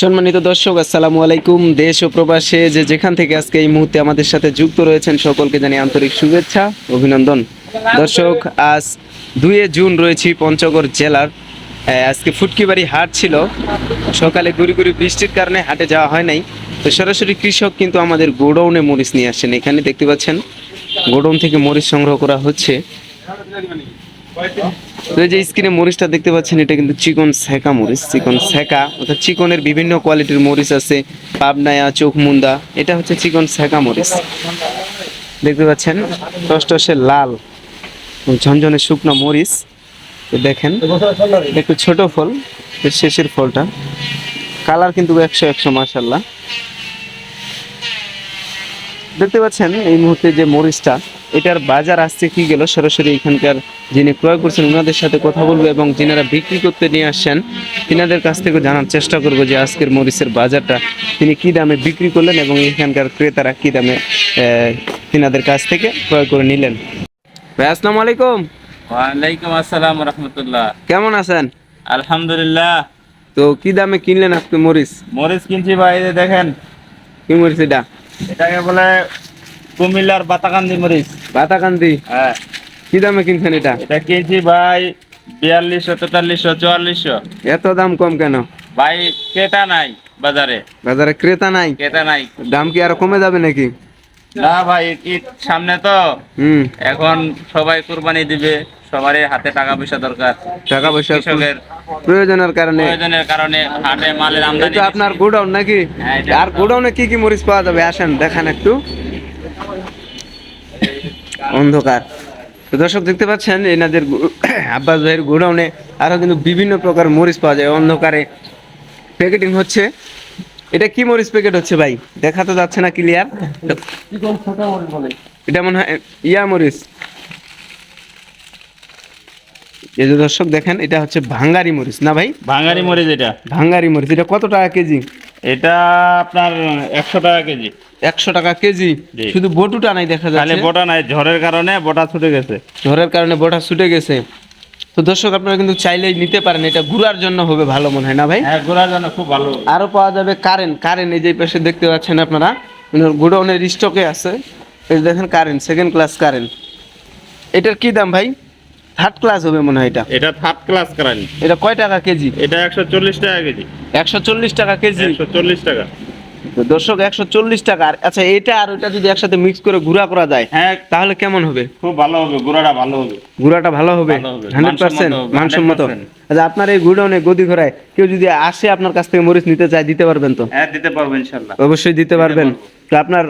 সম্মানিত দর্শক, আসসালামু আলাইকুম। দেশ ও প্রবাসে যে যেখান থেকে আজকে এই মুহূর্তে আমাদের সাথে যুক্ত রয়েছেন, সকলকে জানি আন্তরিক শুভেচ্ছা, অভিনন্দন। দর্শক, আজ দুয়ে জুন রয়েছি পঞ্চগড় জেলার। আজকে ফুটকিবাড়ি হাট ছিল। সকালে গুড়ি গুড়ি বৃষ্টির কারণে হাটে যাওয়া হয় নাই। তো সরাসরি কৃষক কিন্তু আমাদের গোডাউনে মরিচ নিয়ে আসছেন। এখানে দেখতে পাচ্ছেন, গোডাউন থেকে মরিচ সংগ্রহ করা হচ্ছে। যে স্ক্রিনে মরিচটা দেখতে পাচ্ছেন, এটা কিন্তু চিকন সেকা মরিচ, চিকন সেকা। অর্থাৎ চিকনের বিভিন্ন কোয়ালিটির মরিচ আছে, পাবনায়া চোখ মুন্দা এটা হচ্ছে চিকন সেকা মরিচ। দেখতে পাচ্ছেন, টসটসে লাল ঝনঝনে শুকনো মরিচ। দেখেন, একটু ছোট ফল শেষের ফলটা। কালার কিন্তু একশো একশো মাসাল্লাহ দেখতে পাচ্ছেন, এই মুহূর্তে যে মরিচটা এটার বাজার আসছে কি গেল? সরাসরি এখানকার যিনি ক্রয় করছেন ওনাদের সাথে কথা বলব এবং যিনারা বিক্রি করতে নিয়ে আসছেন তিনাদের কাছ থেকে জানার চেষ্টা করব যে আজকের মরিচের বাজারটা তিনি কি দামে বিক্রি করলেন এবং এখানকার ক্রেতারা কি দামে তিনাদের কাছ থেকে ক্রয় করে নিলেন। ভাই আসসালামু আলাইকুম। ওয়ালাইকুম আসসালাম রহমতুল্লাহ। কেমন আছেন? আলহামদুলিল্লাহ। তো কি দামে কিনলেন আজকে মরিচ? মরিচ কিনছি ভাই দেখেন। কি মরিচ এটা? এটাকে বলে কুমিল্লার বাতাকান্দি মরিচ। বাতাকান্দি। হ্যাঁ। কি দামে কিনছেন এটা? এটা কিনছি ভাই বিয়াল্লিশশো তেতাল্লিশশো চুয়াল্লিশশো। এত দাম কম কেন? ভাই ক্রেতা নাই বাজারে। বাজারে ক্রেতা নাই? ক্রেতা নাই। দাম কি আরও কমে যাবে নাকি? না ভাই ঈদ সামনে তো। হুম। এখন সবাই কুরবানি দিবে সবারই হাতে টাকা পয়সা দরকার। টাকা পয়সা কৃষকের প্রয়োজনের কারণে। প্রয়োজনের কারণে হাটে মালের আমদানি আপনার গোডাউন নাকি? হ্যাঁ, আর গোডাউনে কি কি মরিচ পাওয়া যাবে? আসেন দেখান একটু। অন্ধকার। তো দর্শক দেখতে পাচ্ছেন এনাদের আব্বাস ভাইয়ের গোডাউনে আরও কিন্তু বিভিন্ন প্রকার মরিচ পাওয়া যায় অন্ধকারে। প্যাকেটিং হচ্ছে। এটা কি মরিচ প্যাকেট হচ্ছে ভাই? দেখা তো যাচ্ছে না ক্লিয়ার। এটা মনে হয় ইয়া মরিচ। এই যে দর্শক দেখেন এটা হচ্ছে ভাঙ্গারি মরিচ না ভাই? ভাঙারি মরিচ এটা। ভাঙ্গারি মরিচ এটা কত টাকা কেজি? এটা আপনার একশো টাকা কেজি। একশো টাকা কেজি। শুধু বটুটা নাই দেখা যাচ্ছে? বোটা নাই ঝড়ের কারণে বোটা ছুটে গেছে। ঝড়ের কারণে বটা ছুটে গেছে। তো দর্শক আপনারা কিন্তু চাইলেই নিতে পারেন। এটা ঘুরার জন্য হবে ভালো মনে হয় না ভাই? হ্যাঁ ঘোরার জন্য খুব ভালো। আরও পাওয়া যাবে কারেন্ট। কারেন্ট এই যে পাশে দেখতে পাচ্ছেন আপনারা গোডাউনের স্টকে আছে। এই দেখেন কারেন্ট সেকেন্ড ক্লাস কারেন্ট। এটার কি দাম ভাই? থার্ড ক্লাস হবে মনে হয় এটা। এটা থার্ড ক্লাস করানি। এটা কয় টাকা কেজি? এটা একশো চল্লিশ টাকা কেজি। একশো চল্লিশ টাকা কেজি? একশো চল্লিশ টাকা। দর্শক একশো চল্লিশ টাকা। আচ্ছা এটা আর ওটা যদি একসাথে মিক্স করে গুঁড়া করা যায় হ্যাঁ। তাহলে কেমন হবে? খুব ভালো হবে গোড়াটা ভালো হবে। গুড়াটা ভালো হবে? হান্ড্রেড পার্সেন্ট মানসম্মত হবে, মানসম্মত। 100% আচ্ছা আপনার এই গুডাউনে গদি ঘোরায় কেউ যদি আসে আপনার কাছ থেকে মরিচ নিতে চায় দিতে পারবেন তো? হ্যাঁ দিতে পারব ইনশাল্লাহ। অবশ্যই দিতে পারবেন। তো আপনার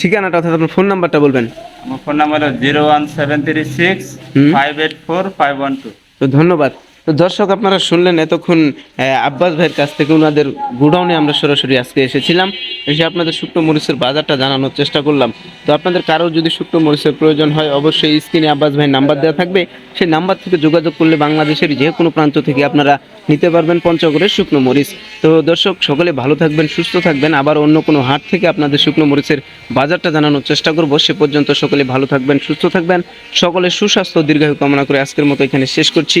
ঠিকানাটা অর্থাৎ আপনার ফোন নাম্বারটা বলবেন। আমার phone number zero one seven three six five eight four five one two তো ধন্যবাদ। তো দর্শক, আপনারা শুনলেন এতক্ষণ আব্বাস ভাইয়ের কাছ থেকে ওনাদের গুডাউনে আমরা সরাসরি আজকে এসেছিলাম। এসে আপনাদের শুকনো মরিচের বাজারটা জানানোর চেষ্টা করলাম। তো আপনাদের কারও যদি শুকনো মরিচের প্রয়োজন হয়, অবশ্যই স্ক্রিনে আব্বাস ভাইয়ের নাম্বার দেওয়া থাকবে। সেই নাম্বার থেকে যোগাযোগ করলে বাংলাদেশের যে কোনো প্রান্ত থেকে আপনারা নিতে পারবেন পঞ্চগড়ের শুকনো মরিচ। তো দর্শক, সকলে ভালো থাকবেন, সুস্থ থাকবেন। আবার অন্য কোনো হাট থেকে আপনাদের শুকনো মরিচের বাজারটা জানানোর চেষ্টা করব। সে পর্যন্ত সকলে ভালো থাকবেন, সুস্থ থাকবেন। সকলের সুস্বাস্থ্য দীর্ঘায়ু কামনা করে আজকের মতো এখানে শেষ করছি।